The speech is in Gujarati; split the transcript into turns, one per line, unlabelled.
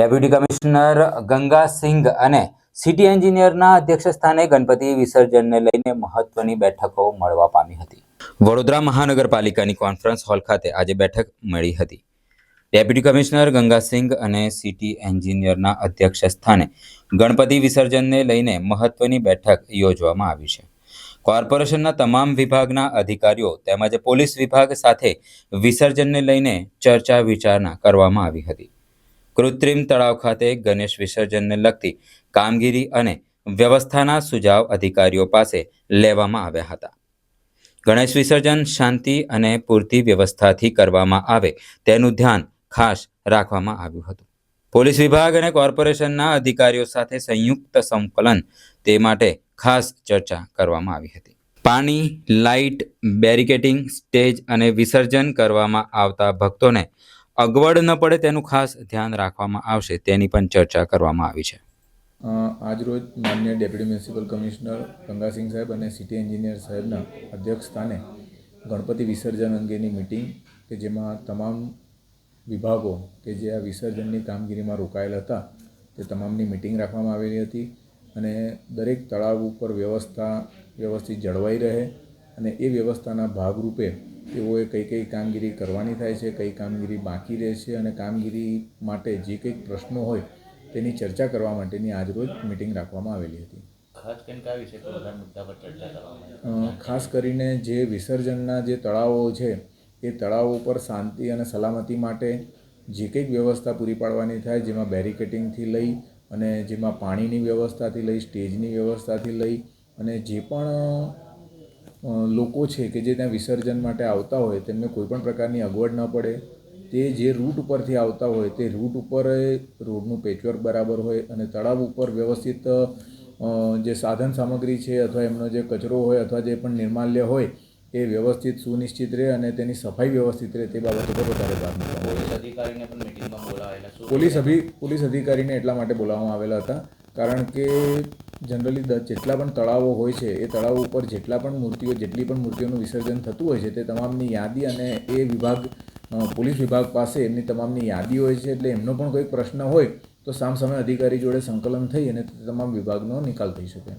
ડેપ્યુટી કમિશનર ગંગાસિંઘ અને સિટી એન્જિનિયરના અધ્યક્ષસ્થાને ગણપતિ વિસર્જનને લઈને મહત્વની બેઠકો મળવા પામી હતી. વડોદરા મહાનગરપાલિકાની કોન્ફરન્સ હોલ ખાતે આજે બેઠક મળી હતી. ડેપ્યુટી કમિશનર ગંગાસિંઘ અને સિટી એન્જિનિયરના અધ્યક્ષસ્થાને ગણપતિ વિસર્જનને લઈને મહત્વની બેઠક યોજવામાં આવી છે. કોર્પોરેશનના તમામ વિભાગના અધિકારીઓ તેમજ પોલીસ વિભાગ સાથે વિસર્જનને લઈને ચર્ચા વિચારણા કરવામાં આવી હતી. કૃત્રિમ તળાવ ખાતે ગણેશ વિસર્જનને લગતી કામગીરી અને વ્યવસ્થાના સુઝાવ અધિકારીઓ પાસે લેવામાં આવ્યા હતા. ગણેશ વિસર્જન શાંતિ અને પૂરતી વ્યવસ્થાથી કરવામાં આવે તેનું ધ્યાન ખાસ રાખવામાં આવ્યું હતું. પોલીસ વિભાગ અને કોર્પોરેશનના અધિકારીઓ સાથે સંયુક્ત સંકલન તે માટે ખાસ ચર્ચા કરવામાં આવી હતી. પાણી, લાઇટ બેરિકેટિંગ સ્ટેજ અને વિસર્જન કરવામાં આવતા ભક્તોને અગવડ ન પડે તેનું ખાસ ધ્યાન રાખવામાં આવશે. તેની પણ ચર્ચા કરવામાં આવી છે.
આજરોજ માન્ય ડેપ્યુટી મ્યુનિસિપલ કમિશનર ગંગાસિંહ સાહેબ અને સિટી એન્જિનિયર સાહેબના અધ્યક્ષ સ્થાને ગણપતિ વિસર્જન અંગેની મિટિંગ કે જેમાં તમામ વિભાગો કે જે આ વિસર્જનની કામગીરીમાં રોકાયેલા હતા, તે તમામની મિટિંગ રાખવામાં આવેલી હતી અને દરેક તળાવ ઉપર વ્યવસ્થા, વ્યવસ્થિત જળવાઈ રહે અને એ વ્યવસ્થાના ભાગરૂપે તેઓએ કઈ કઈ કામગીરી કરવાની થાય છે કઈ કામગીરી બાકી રહેશે અને કામગીરી માટે જે કંઈક પ્રશ્નો હોય તેની ચર્ચા કરવા માટેની આજરોજ મિટિંગ રાખવામાં આવેલી હતી.
ખાસ કરીને
જે વિસર્જનના જે તળાવો છે એ તળાવો પર શાંતિ અને સલામતી માટે જે કંઈક વ્યવસ્થા પૂરી પાડવાની થાય જેમાં બેરિકેટિંગથી લઈ અને જેમાં પાણીની વ્યવસ્થાથી લઈ સ્ટેજની વ્યવસ્થાથી લઈ અને જે પણ લોકો છે કે જે ત્યાં વિસર્જન માટે આવતા હોય તેમને કોઈપણ પ્રકારની અગવડ ન પડે. તે જે રૂટ ઉપરથી આવતા હોય તે રૂટ ઉપર રોડનું પેચવર્ક બરાબર હોય અને તળાવ ઉપર વ્યવસ્થિત જે સાધન સામગ્રી છે અથવા એમનો જે કચરો હોય અથવા જે પણ નિર્માલ્ય હોય એ વ્યવસ્થિત સુનિશ્ચિત રહે અને તેની સફાઈ વ્યવસ્થિત રહે તે બાબત ઉપર વધારે ભાર મૂકવામાં
પોલીસ
અભિ પોલીસ અધિકારીને એટલા માટે બોલાવવામાં આવેલા હતા કારણ કે જનરલી જેટલા પણ તળાવો હોય છે, એ તળાવો ઉપર જેટલા પણ મૂર્તિઓ, જેટલી પણ મૂર્તિઓનું વિસર્જન થતું હોય છે તે તમામની યાદી અને એ વિભાગ પોલીસ વિભાગ પાસે એમની તમામની યાદી હોય છે એટલે એમનો પણ કોઈક પ્રશ્ન હોય તો સામસામે અધિકારી જોડે સંકલન થઈ અને તમામ વિભાગનો નિકાલ થઈ શકે.